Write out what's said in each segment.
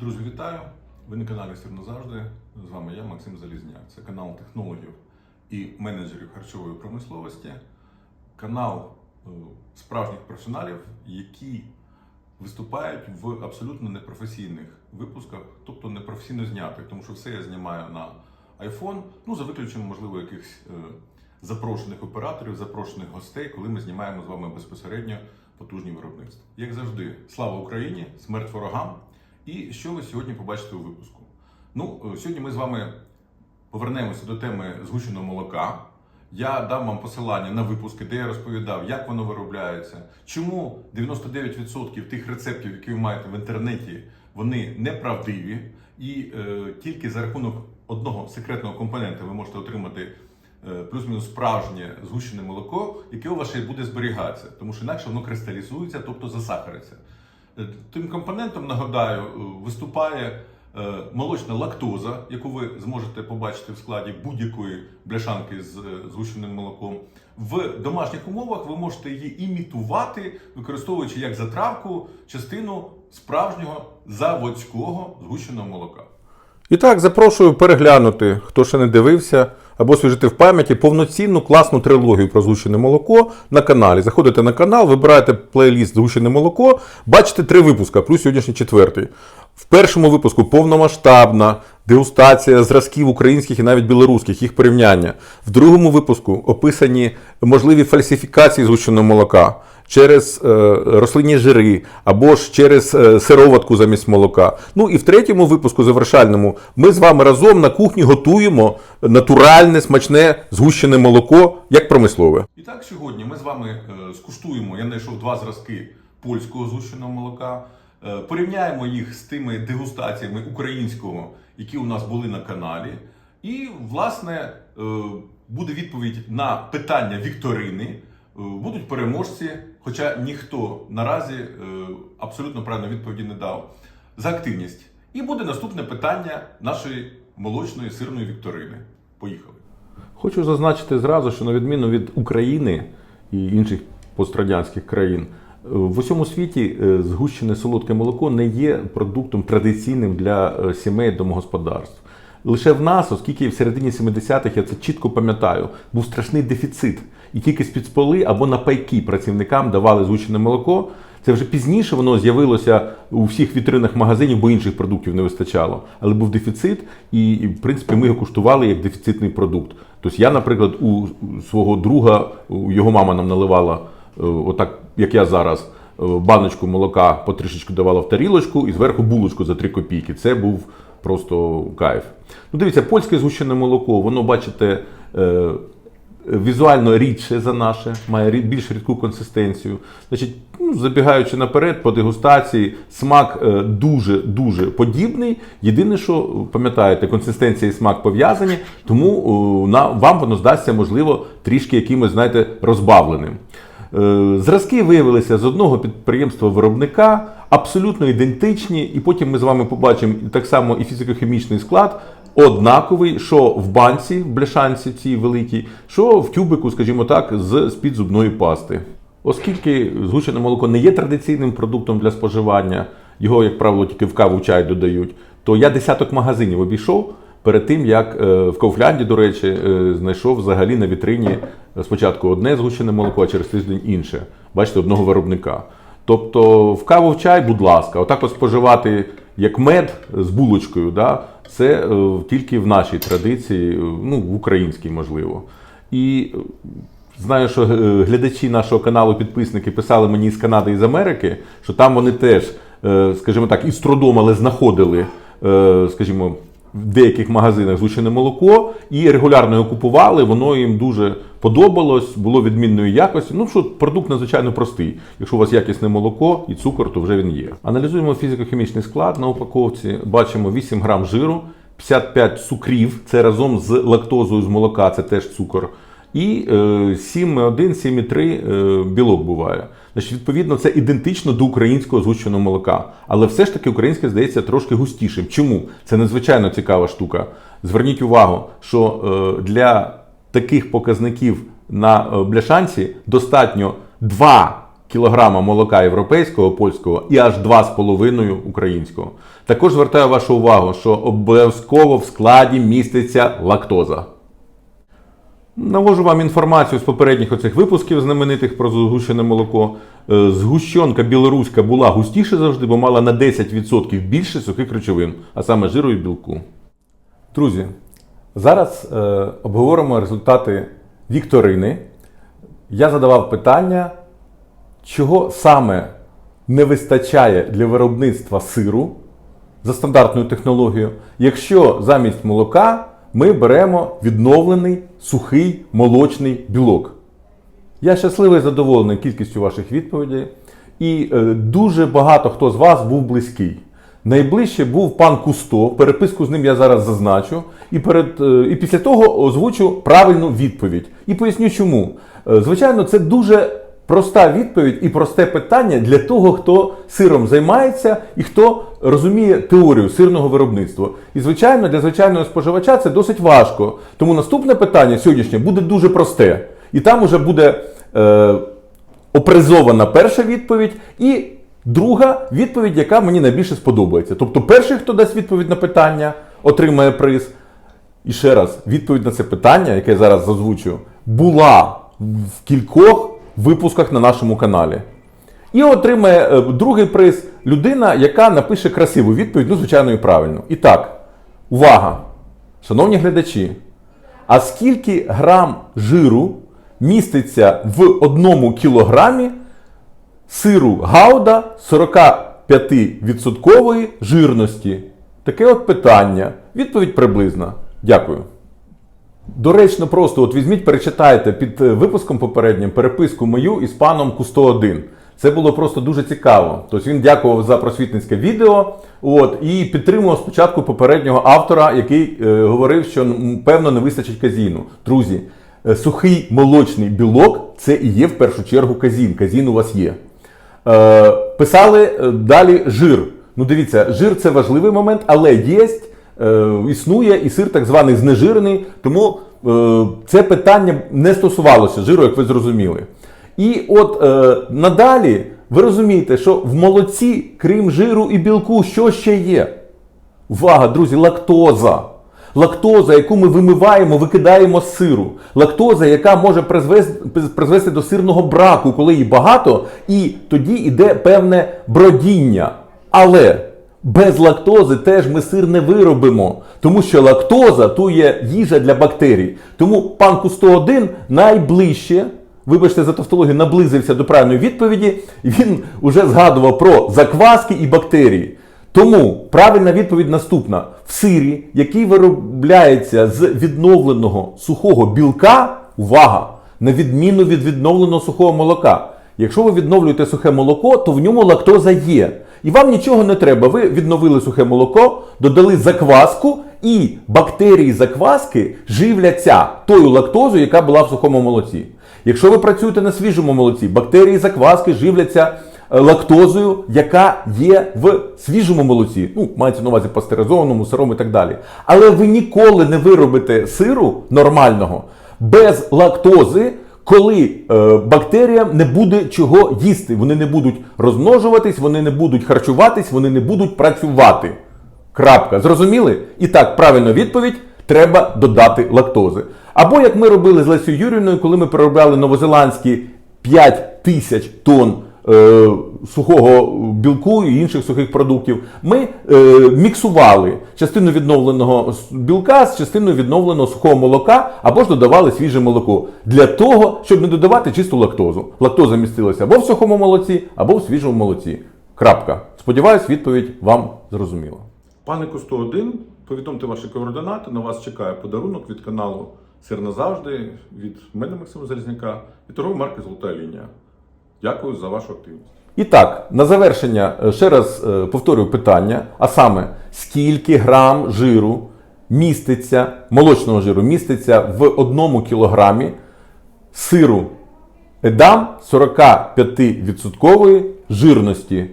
Друзі, вітаю! Ви на каналі Сир назавжди. З вами я, Максим Залізняк. Це канал технологів і менеджерів харчової промисловості, канал е, справжніх професіоналів, які виступають в абсолютно непрофесійних випусках, тобто непрофесійно знятих, тому що все я знімаю на iPhone, ну за виключенням, можливо, якихось е, запрошених операторів, запрошених гостей, коли ми знімаємо з вами безпосередньо потужні виробництва. Як завжди, слава Україні, смерть ворогам. І що ви сьогодні побачите у випуску? Ну, е, сьогодні ми з вами повернемося до теми згущеного молока. Я дам вам посилання на випуски, де я розповідав, як воно виробляється, чому 99% тих рецептів, які ви маєте в інтернеті, вони неправдиві, і е, тільки за рахунок одного секретного компонента ви можете отримати е, плюс-мінус справжнє згущене молоко, яке у вас ще буде зберігатися, тому що інакше воно кристалізується, тобто засахариться. Е, Тим компонентом, нагадаю, е, виступає е, молочна лактоза, яку ви зможете побачити в складі будь-якої бляшанки з згущеним молоком. В домашніх умовах ви можете її імітувати, використовуючи як затравку частину справжнього заводського згущеного молока. І так, запрошую переглянути, хто ще не дивився, або освіжити в пам'яті повноцінну класну трилогію про згущене молоко на каналі. Заходите на канал, вибираєте плейліст Згущене молоко, бачите три випуска, плюс сьогоднішній четвертий. В першому випуску повномасштабна дегустація зразків українських і навіть білоруських, їх порівняння. В другому випуску описані можливі фальсифікації згущеного молока через е, рослинні жири або ж через е, сироватку замість молока. Ну і в третьому випуску завершальному ми з вами разом на кухні готуємо натуральне, смачне згущене молоко як промислове. І так, сьогодні ми з вами е, скуштуємо. Я знайшов два зразки польського згущеного молока. Порівняємо їх з тими дегустаціями українського, які у нас були на каналі. І, власне, е, буде відповідь на питання Вікторини. Е, Будуть переможці, хоча ніхто наразі е, абсолютно правильної відповіді не дав за активність. І буде наступне питання нашої молочної сирної вікторини. Поїхали. Хочу зазначити зразу, що на відміну від України і інших пострадянських країн, в усьому світі е, згущене солодке молоко не є продуктом традиційним для е, сімей домогосподарств. Лише в нас, оскільки в середині 70-х, я це чітко пам'ятаю, був страшний дефіцит. І тільки з-під столи або на пайки працівникам давали згущене молоко. Це вже пізніше воно з'явилося у всіх вітринах магазинів, бо інших продуктів не вистачало. Але був дефіцит, і, в принципі ми його куштували як дефіцитний продукт. Тобто я, наприклад, у свого друга, його мама нам наливала, отак як я зараз, е, баночку молока потрішечку давала в тарілочку і зверху булочку за 3 копійки. Це був просто кайф. Ну, дивіться, польське згущене молоко, воно, бачите, е, візуально рідше за наше, має більш рідку консистенцію. Значить, ну, забігаючи наперед по дегустації, смак е, дуже-дуже подібний. Єдине, що пам'ятаєте, консистенція і смак пов'язані, тому вам воно здасться, можливо, трішки якимось, знаєте, розбавленим. Е, Зразки виявилися з одного підприємства виробника, абсолютно ідентичні, і потім ми з вами побачимо так само і фізико-хімічний склад однаковий, що в банці, в бляшанці цій великій, що в тюбику, скажімо так, з з-під зубної пасти. Оскільки згущене молоко не є традиційним продуктом для споживання, його, як правило, тільки в каву чай додають, то я десяток магазинів обійшов перед тим, як е, в Кауфлянді, до речі, е, знайшов взагалі на вітрині спочатку одне згущене молоко, а через тиждень інше. Бачите, одного виробника. Тобто в каву в чай, будь ласка, отак от споживати як мед з булочкою, да, це е, тільки в нашій традиції, е, ну, в українській, можливо. І е, знаю, що глядачі нашого каналу, підписники писали мені з Канади і з Америки, що там вони теж, скажімо так, із трудом, але знаходили, скажімо, в деяких магазинах згущене молоко і регулярно його купували. Воно їм дуже подобалось, було відмінної якості. Ну що продукт надзвичайно простий. Якщо у вас якісне молоко і цукор, то вже він є. Аналізуємо фізико-хімічний склад на упаковці. Бачимо 8 грам жиру, 55 цукрів. Це разом з лактозою з молока, це теж цукор. І е, 7,1, 7,3 е, білок буває. Значить, відповідно, це ідентично до українського згущеного молока. Але все ж таки українське здається трошки густішим. Чому? Це надзвичайно цікава штука. Зверніть увагу, що е, для таких показників на е, бляшанці достатньо 2 кілограма молока європейського, польського і аж 2,5 українського. Також звертаю вашу увагу, що обов'язково в складі міститься лактоза. Навожу вам інформацію з попередніх оцих випусків знаменитих про згущене молоко. Е, Згущенка білоруська була густіше завжди, бо мала на 10% більше сухих речовин, а саме жиру і білку. Друзі, зараз е, обговоримо результати вікторини. Я задавав питання, чого саме не вистачає для виробництва сиру за стандартною технологією, якщо замість молока ми беремо відновлений сухий молочний білок. Я щасливий задоволений кількістю ваших відповідей. І е, дуже багато хто з вас був близький. Найближче був пан Кусто. Переписку з ним я зараз зазначу. І, перед, е, і після того озвучу правильну відповідь. І поясню чому. Е, звичайно, це дуже проста відповідь і просте питання для того, хто сиром займається і хто розуміє теорію сирного виробництва. І, звичайно, для звичайного споживача це досить важко. Тому наступне питання сьогоднішнє буде дуже просте. І там уже буде е, опризована перша відповідь і друга відповідь, яка мені найбільше сподобається. Тобто, перший, хто дасть відповідь на питання, отримає приз. І ще раз, відповідь на це питання, яке я зараз озвучую, була в кількох випусках на нашому каналі. І отримає е, другий приз людина, яка напише красиву відповідь, ну, звичайно, і правильну. І так, увага! Шановні глядачі, а скільки грам жиру міститься в одному кілограмі сиру гауда 45% жирності? Таке от питання. Відповідь приблизна. Дякую. Доречно, просто от візьміть, перечитайте під е, випуском попереднім переписку мою із паном Кусто 1. Це було просто дуже цікаво. Тобто він дякував за просвітницьке відео. От, і підтримував спочатку попереднього автора, який е, говорив, що певно не вистачить казіну. Друзі, е, сухий молочний білок це і є в першу чергу казін. Казін у вас є. Е, писали е, далі жир. Ну, дивіться, жир це важливий момент, але є, існує і сир так званий знежирений, тому е, це питання не стосувалося жиру, як ви зрозуміли. І от е, надалі ви розумієте, що в молоці, крім жиру і білку, що ще є? Увага, друзі, лактоза. Лактоза, яку ми вимиваємо, викидаємо з сиру. Лактоза, яка може призвести до сирного браку, коли її багато, і тоді йде певне бродіння. Але без лактози теж ми сир не виробимо, тому що лактоза то є їжа для бактерій. Тому пан Кусто 1 найближче, вибачте за тавтологію, наблизився до правильної відповіді, і він вже згадував про закваски і бактерії. Тому правильна відповідь наступна: в сирі, який виробляється з відновленого сухого білка, увага, на відміну від відновленого сухого молока. Якщо ви відновлюєте сухе молоко, то в ньому лактоза є. І вам нічого не треба. Ви відновили сухе молоко, додали закваску, і бактерії закваски живляться тою лактозою, яка була в сухому молоці. Якщо ви працюєте на свіжому молоці, бактерії закваски живляться е, лактозою, яка є в свіжому молоці. Ну, мається на увазі пастеризованому, сирому і так далі. Але ви ніколи не виробите сиру нормального без лактози, коли е, бактеріям не буде чого їсти. Вони не будуть розмножуватись, вони не будуть харчуватись, вони не будуть працювати. Крапка. Зрозуміли? І так, правильна відповідь треба додати лактози. Або як ми робили з Лесією Юрівною, коли ми переробляли новозеландські 5 тисяч тонн сухого білку і інших сухих продуктів, ми е, міксували частину відновленого білка з частиною відновленого сухого молока, або ж додавали свіже молоко для того, щоб не додавати чисту лактозу. Лактоза містилася або в сухому молоці, або в свіжому молоці. Крапка. Сподіваюсь, відповідь вам зрозуміла. Пане Кусто 1, повідомте ваші координати. На вас чекає подарунок від каналу Сир назавжди, від мене Максима Залізняка і торгової марки Золота лінія. Дякую за вашу активність. І так, на завершення е, ще раз е, повторюю питання: а саме, скільки грам жиру міститься, молочного жиру міститься в одному кілограмі сиру едам 45% жирності?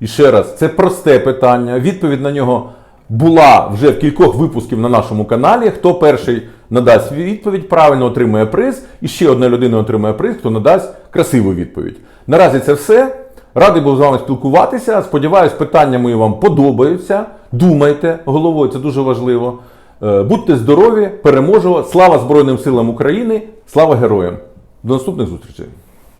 І ще раз, це просте питання. Відповідь на нього була вже в кількох випусків на нашому каналі. Хто перший надасть відповідь, правильно отримує приз, і ще одна людина отримає приз, хто надасть красиву відповідь. Наразі це все. Радий був з вами спілкуватися. Сподіваюсь, питання мої вам подобаються. Думайте головою, це дуже важливо. Е, Будьте здорові, переможемо. Слава Збройним силам України, слава героям! До наступних зустрічей!